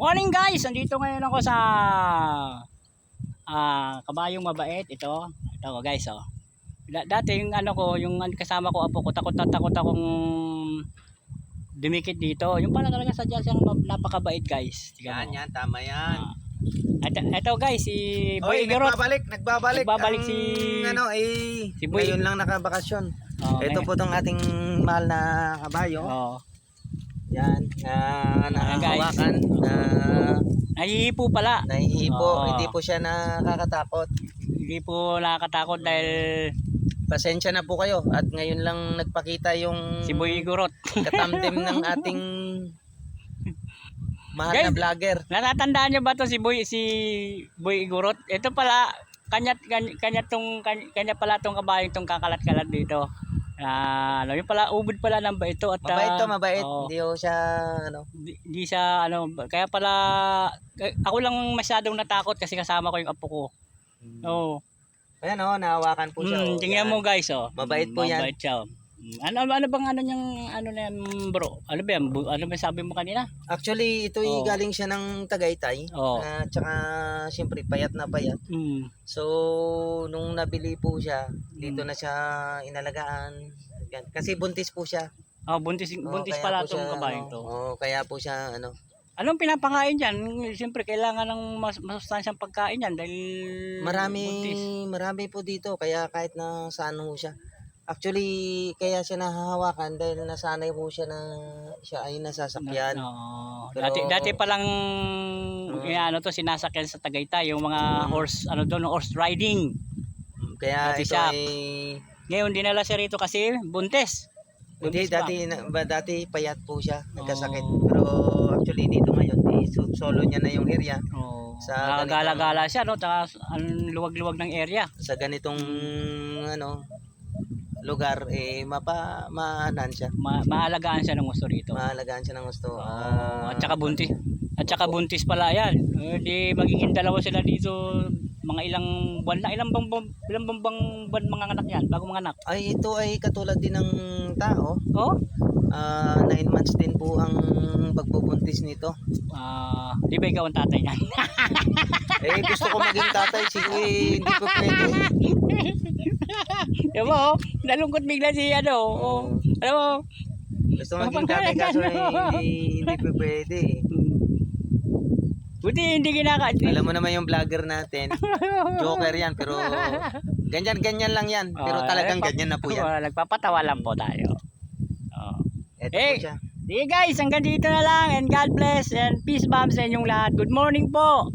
Morning guys! Andito ngayon ako sa ah kabayong mabait. Ito. Ito guys oh. Da- dati yung ano ko, yung kasama ko apo ko, takot na takot akong dumikit dito. Yung pala talaga sadya siyang mab- napakabait guys. Tingnan Yan, mo. yan, tama yan. Ah. Ito, ito guys, si Boy Oy, Igorot. nagbabalik, nagbabalik. Nagbabalik Ang, si- ano, eh, si Boy. ngayon lang nakabakasyon. Oh, Ito ngayon. po tong ating mahal na kabayo. Oh. Yan, na nakahawakan, na Nahihipo pala. nahihipo. Oo. Hindi po siya nakakatakot. Hindi po nakakatakot dahil Pasensya na po kayo. At ngayon lang nagpakita yung si Boy Igorot. katamdim ng ating mahal na Guys, vlogger. Natatandaan niyo ba to si Boy si Boy Igorot? Ito pala kanya kanya, kanya tong kanya, kanya pala tong kabayong tong kakalat-kalat dito. Ah, ano, yung pala ubod pala ng ba ito at Mabait to, ah, mabait. oo, Hindi ko siya, ano, di, di siya ano kaya pala kaya- ako lang masyadong natakot kasi kasama ko yung apo ko. Oo. Ayan oh, nahawakan po siya. Hmm, oh. tingnan Yan. mo guys oh. Mabait po yan. Mabait siya. oh. Hmm, Ano ano bang ano niyang ano na yan, bro? Ano ba yan? Bu- Ano ba sabi mo kanina? Actually, ito Oo. galing siya ng Tagaytay. Oo. At saka, siyempre, payat na payat. Hmm. So, nung nabili po siya, dito Mm. na siya inalagaan. Yan. Kasi buntis po siya. Oh, buntis buntis kaya pala tong siya, kabayong ano, to. Oo, kaya po siya, ano. Anong pinapakain dyan? Siyempre, kailangan ng mas masustansyang pagkain yan dahil Marami, buntis. marami po dito. Kaya kahit na saan ho siya. Actually, kaya siya nahahawakan dahil nasanay po siya na siya ay nasasakyan. Oo. Pero- dati, dati pa lang, Mm. ano to, sinasakyan sa Tagaytay, yung mga horse, ano doon, horse riding. Kaya Dati ito siya. ay... Ngayon, dinala siya rito kasi buntis. Hindi, dati, na- ba, dati payat po siya, nagkasakit. Oo. Pero actually dito ngayon, so- solo niya na yung area. Oh. Sa Gala-gala siya, no? Ang luwag-luwag ng area. Sa ganitong ano lugar, eh, mapa, maanan siya. Ma maalagaan siya ng gusto rito. Maalagaan siya ng gusto. Oo, Ah, at saka buntis. At saka buntis pala yan. Eh, di magiging dalawa sila dito mga ilang buwan na. Ilang bang, bang- ilang bang, bang buwan mga anak yan? Bago mga anak. ay, ito ay katulad din ng tao. Oh? Ah, nine months din po ang pagbubuntis nito. Ah, di ba ikaw ang tatay niyan? Eh, gusto ko maging tatay. Sige, hindi po pwede. Di ba? Nalungkot bigla si ano. Oh. Alam mo? Gusto ko maging tatay kaso eh, hindi po pwede. Buti hindi ginaka. Alam mo naman yung vlogger natin. Joker yan, pero ganyan-ganyan lang yan. Pero Oh, talagang ganyan na po yan. Oh, nagpapatawa lang po tayo. Oh. Ito Eh, po siya. Sige guys, hanggang dito na lang and God bless and peace bomb sa inyong lahat. Good morning po!